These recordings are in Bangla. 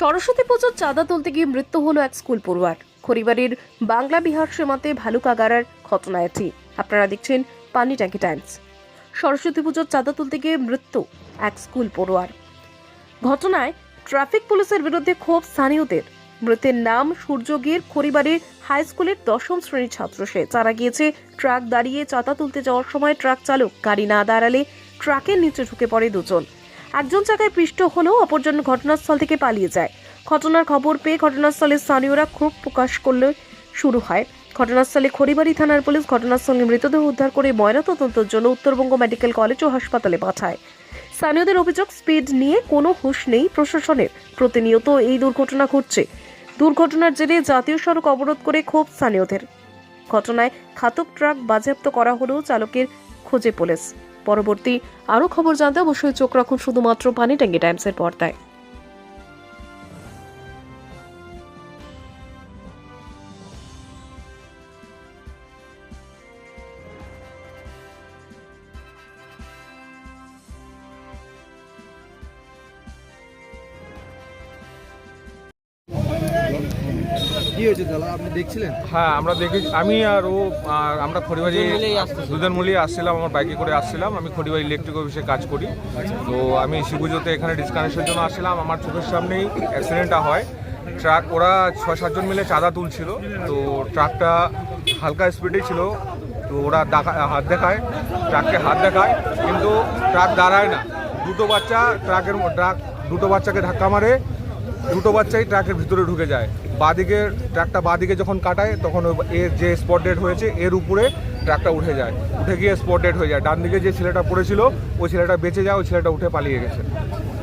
সরস্বতী পুজোর চাঁদা তুলতে গিয়ে মৃত্যু হলো এক স্কুল পড়ুয়ার। খড়িবাড়ির বাংলা বিহার সীমান্তে ভালুকাগারার ঘটনা এটি। আপনারা দেখছেন পানি ট্যাঙ্কি টাইমস। সরস্বতী পুজোর চাঁদা তুলতে গিয়ে মৃত্যু এক স্কুল পড়ুয়ার। ঘটনায় ট্রাফিক পুলিশের বিরুদ্ধে ক্ষোভ স্থানীয়দের। মৃতের নাম সূর্যগীর খড়িবাড়ির হাই স্কুলের দশম শ্রেণির ছাত্র সে। যারা গিয়েছে ট্রাক দাঁড়িয়ে চাঁদা তুলতে যাওয়ার সময় ট্রাক চালক গাড়ি না দাঁড়ালে ট্রাকের নিচে ঢুকে পড়ে দুজন। একজন চাকায় পৃষ্ঠ হলেও অপরজন ঘটনাস্থল থেকে পালিয়ে যায়। ঘটনার খবর পেয়ে ঘটনাস্থলে স্থানীয়রা ক্ষোভ প্রকাশ করলে শুরু হয়। ঘটনাস্থলে খড়িবাড়ি থানার পুলিশ ঘটনাস্থলে মৃতদেহ উদ্ধার করে ময়নাতদন্তের জন্য উত্তরবঙ্গ মেডিকেল কলেজ ও হাসপাতালে পাঠায়। স্থানীয়দের অভিযোগ, স্পিড নিয়ে কোনো হুঁশ নেই প্রশাসনের। প্রতিনিয়ত এই দুর্ঘটনা ঘটছে। দুর্ঘটনার জেরে জাতীয় সড়ক অবরোধ করে ক্ষোভ স্থানীয়দের। ঘটনায় খাতক ট্রাক বাজেয়াপ্ত করা হলেও চালকের খোঁজে পুলিশ। পরবর্তী আরও খবর জানতে অবশ্যই চোখ রাখুন শুধুমাত্র পানি ট্যাঙ্কি টাইমসের পর্দায়। কি হয়েছে দাদা? আপনি দেখছিলেন? হ্যাঁ আমরা দেখি আমি আর ও আর আমরা খড়িবাড়ি দুজন মিলিয়ে আসছিলাম আমার বাইকে করে আসছিলাম। আমি খড়িবাড়ি ইলেকট্রিক অফিসে কাজ করি। তো আমি শিবুজোতে এখানে ডিসকানেকশনের জন্য আসছিলাম। আমার চোখের সামনেই অ্যাক্সিডেন্টটা হয়। ট্রাক ওরা ছয় সাতজন মিলে চাঁদা তুলছিল। তো ট্রাকটা হালকা স্পিডে ছিল। তো ওরা দেখা- হাত দেখায় ট্রাককে হাত দেখায়। কিন্তু ট্রাক দাঁড়ায় না। দুটো বাচ্চা ট্রাকের ট্রাক দুটো বাচ্চাকে ধাক্কা মারে। দুটো বাচ্চাই ট্রাকের ভিতরে ঢুকে যায়। বাদিকে ট্রাকটা বাদিকে যখন কাটায় তখন এর যে স্পট ডেট হয়েছে এর উপরে ট্রাকটা উঠে যায়। উঠে গিয়ে স্পট ডেট হয়ে যায়। ডান দিকে যে ছেলেটা পড়েছিল ওই ছেলেটা বেঁচে যায় ওই ছেলেটা উঠে পালিয়ে গেছে।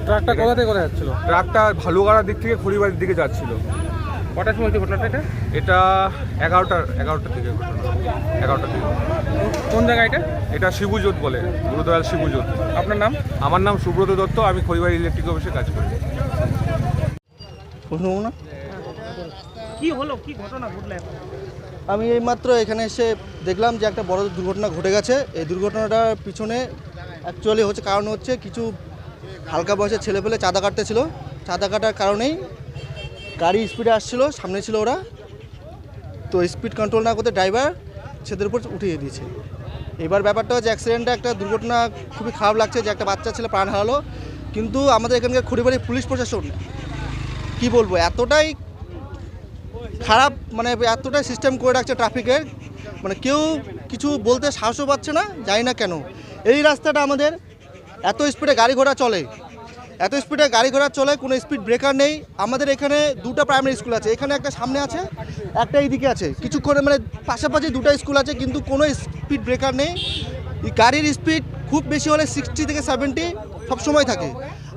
ট্রাকটা কোথা থেকে কোথায় যাচ্ছিল? ট্রাকটা ভালুগাড়ার দিক থেকে খড়িবাড়ির দিকে যাচ্ছিল। কটার সময় ঘটনাটা এটা? এটা এগারোটার এগারোটার দিকে ঘটনা। এগারোটার দিকে কোন জায়গা এটা? এটা শিবুজোত বলে গুরুদয়াল শিবুজোত। আপনার নাম? আমার নাম সুব্রত দত্ত আমি খড়িবাড়ি ইলেকট্রিক অফিসে কাজ করি। না কি হলো? ঘটলো আমি এইমাত্র এখানে এসে দেখলাম যে একটা বড় দুর্ঘটনা ঘটে গেছে। এই দুর্ঘটনাটার পিছনে অ্যাকচুয়ালি হচ্ছে কারণ হচ্ছে কিছু হালকা বয়সের ছেলে পেলে চাঁদা কাটতে ছিল। চাঁদা কাটার কারণেই গাড়ি স্পিডে আসছিল, সামনে ছিল ওরা। তো স্পিড কন্ট্রোল না করতে ড্রাইভার ছেদের উপর উঠিয়ে দিয়েছে। এবার ব্যাপারটা হচ্ছে অ্যাক্সিডেন্টটা একটা দুর্ঘটনা খুবই খারাপ লাগছে যে একটা বাচ্চা ছেলে প্রাণ হারালো। কিন্তু আমাদের এখানকার খড়িবাড়ি পুলিশ প্রশাসন কি বলব? এতটাই খারাপ মানে এতটাই সিস্টেম করে রাখছে ট্রাফিকের মানে কেউ কিছু বলতে সাহসও পাচ্ছে না, জানি না কেন। এই রাস্তাটা আমাদের এত স্পিডে গাড়ি ঘোড়া চলে। এত স্পিডে গাড়ি ঘোড়া চলে, কোনো স্পিড ব্রেকার নেই। আমাদের এখানে দুটো প্রাইমারি স্কুল আছে। এখানে একটা সামনে আছে, একটা এইদিকে আছে। কিছুক্ষণে মানে পাশাপাশি দুটো স্কুল আছে, কিন্তু কোনো স্পিড ব্রেকার নেই। গাড়ির স্পিড খুব বেশি হলে সিক্সটি থেকে সেভেন্টি সবসময় থাকে।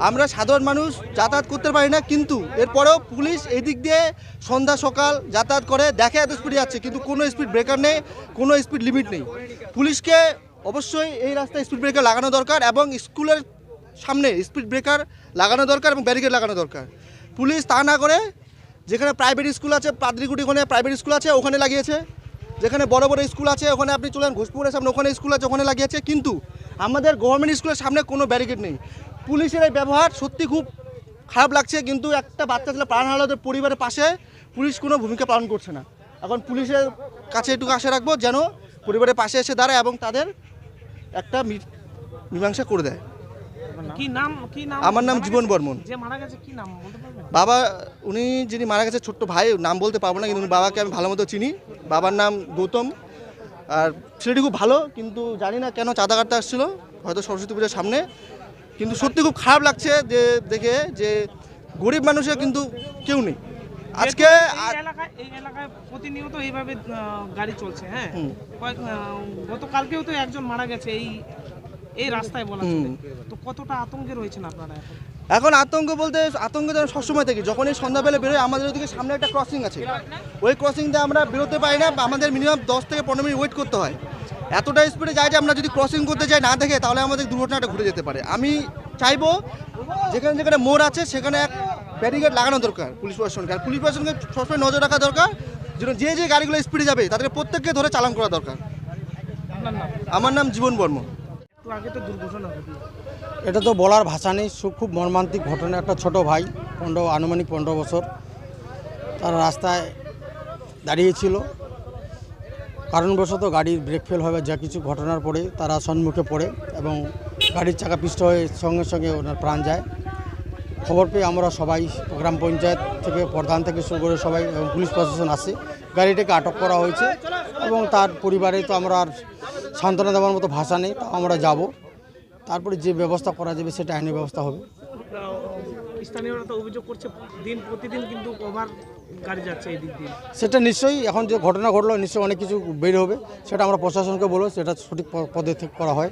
আমরা সাধারণ মানুষ যাতায়াত করতে পারি না, কিন্তু এরপরেও পুলিশ এই দিক দিয়ে সন্ধ্যা সকাল যাতায়াত করে, দেখে এত স্পিডে যাচ্ছে, কিন্তু কোনো স্পিড ব্রেকার নেই, কোনো স্পিড লিমিট নেই। পুলিশকে অবশ্যই এই রাস্তায় স্পিড ব্রেকার লাগানো দরকার এবং স্কুলের সামনে স্পিড ব্রেকার লাগানো দরকার এবং ব্যারিকেড লাগানো দরকার। পুলিশ তা না করে যেখানে প্রাইভেট স্কুল আছে, পাদ্রিগুটি ওখানে প্রাইভেট স্কুল আছে, ওখানে লাগিয়েছে। যেখানে বড় বড় স্কুল আছে, ওখানে আপনি চলেন, ঘোষপুরের সামনে ওখানে স্কুল আছে, ওখানে লাগিয়েছে, কিন্তু আমাদের গভর্নমেন্ট স্কুলের সামনে কোনো ব্যারিকেড নেই। পুলিশের এই ব্যবহার সত্যি খুব খারাপ লাগছে কিন্তু একটা বাচ্চা ছেলে প্রাণ হারালো পরিবারের পাশে পুলিশ কোনো ভূমিকা পালন করছে না। এখন পুলিশের কাছে একটু আশা রাখব যেন পরিবারের পাশে এসে দাঁড়ায় এবং তাদের একটা মীমাংসা করে দেয়। কি নাম আমার নাম জীবন বর্মন। বাবা উনি যিনি মারা গেছে ছোট্ট ভাই নাম বলতে পারব না কিন্তু বাবাকে আমি ভালো মতো চিনি। বাবার নাম গৌতম। আর ছেলেটি খুব ভালো কিন্তু জানি না কেন চাঁদা কাটতে আসছিল হয়তো সরস্বতী পুজোর সামনে। কিন্তু সত্যি খুব খারাপ লাগছে যে দেখে যে গরিব মানুষের কিন্তু কেউ নেই। আজকে এই এলাকায় এই এলাকায় প্রতিনিয়ত এইভাবে গাড়ি চলছে হ্যাঁ? গত কালকেও গতকালকেও তো একজন মারা গেছে এই এই রাস্তায় বলা তো কতটা আতঙ্কে রয়েছেন আপনারা এখন? এখন আতঙ্ক বলতে আতঙ্ক তো সবসময় থাকি। যখনই সন্ধ্যাবেলা বেরোয় আমাদের ওদিকে সামনে একটা ক্রসিং আছে। ওই ক্রসিং দিয়ে আমরা বেরোতে পারি না আমাদের মিনিমাম দশ থেকে পনেরো মিনিট ওয়েট করতে হয়। এতটা স্পিডে যায় যে আমরা যদি ক্রসিং করতে যাই না দেখে তাহলে আমাদের দুর্ঘটনাটা ঘুরে যেতে পারে। আমি চাইব যেখানে যেখানে মোড় আছে সেখানে এক ব্যারিকেড লাগানো দরকার পুলিশ প্রশাসনকে। আর পুলিশ প্রশাসনকে সবসময় নজর রাখা দরকার যেন যে যে গাড়িগুলো স্পিডে যাবে তাদের প্রত্যেককে ধরে চালান করা দরকার। আমার নাম জীবন বর্মন। এটা তো বলার ভাষা নেই খুব মর্মান্তিক ঘটনা, একটা ছোট ভাই, পনেরো, আনুমানিক পনেরো বছর, তার রাস্তায় দাঁড়িয়েছিল। কারণবশত গাড়ির ব্রেক ফেল হবে, যা কিছু ঘটনার পরে তারা সম্মুখে পড়ে এবং গাড়ির চাকা পিষ্ট হয়ে সঙ্গে সঙ্গে ওনার প্রাণ যায়। খবর পেয়ে আমরা সবাই গ্রাম পঞ্চায়েত থেকে, প্রধান থেকে শুরু করে সবাই এবং পুলিশ প্রশাসন আসে। গাড়িটাকে আটক করা হয়েছে এবং তার পরিবারে তো আমরা আর সান্ত্বনা দেওয়ার মতো ভাষা নেই তাও আমরা যাব। তারপরে যে ব্যবস্থা করা যাবে সেটা আইনি ব্যবস্থা হবে। স্থানীয়রা তো অভিযোগ করছে দিন প্রতিদিন কিন্তু ওভার গাড়ি যাচ্ছে এই দিক দিয়ে। সেটা নিশ্চয়ই এখন যে ঘটনা ঘটলো নিশ্চয়ই অনেক কিছু বের হবে সেটা আমরা প্রশাসনকে বলব সেটা সঠিক পদক্ষেপ করা হয়।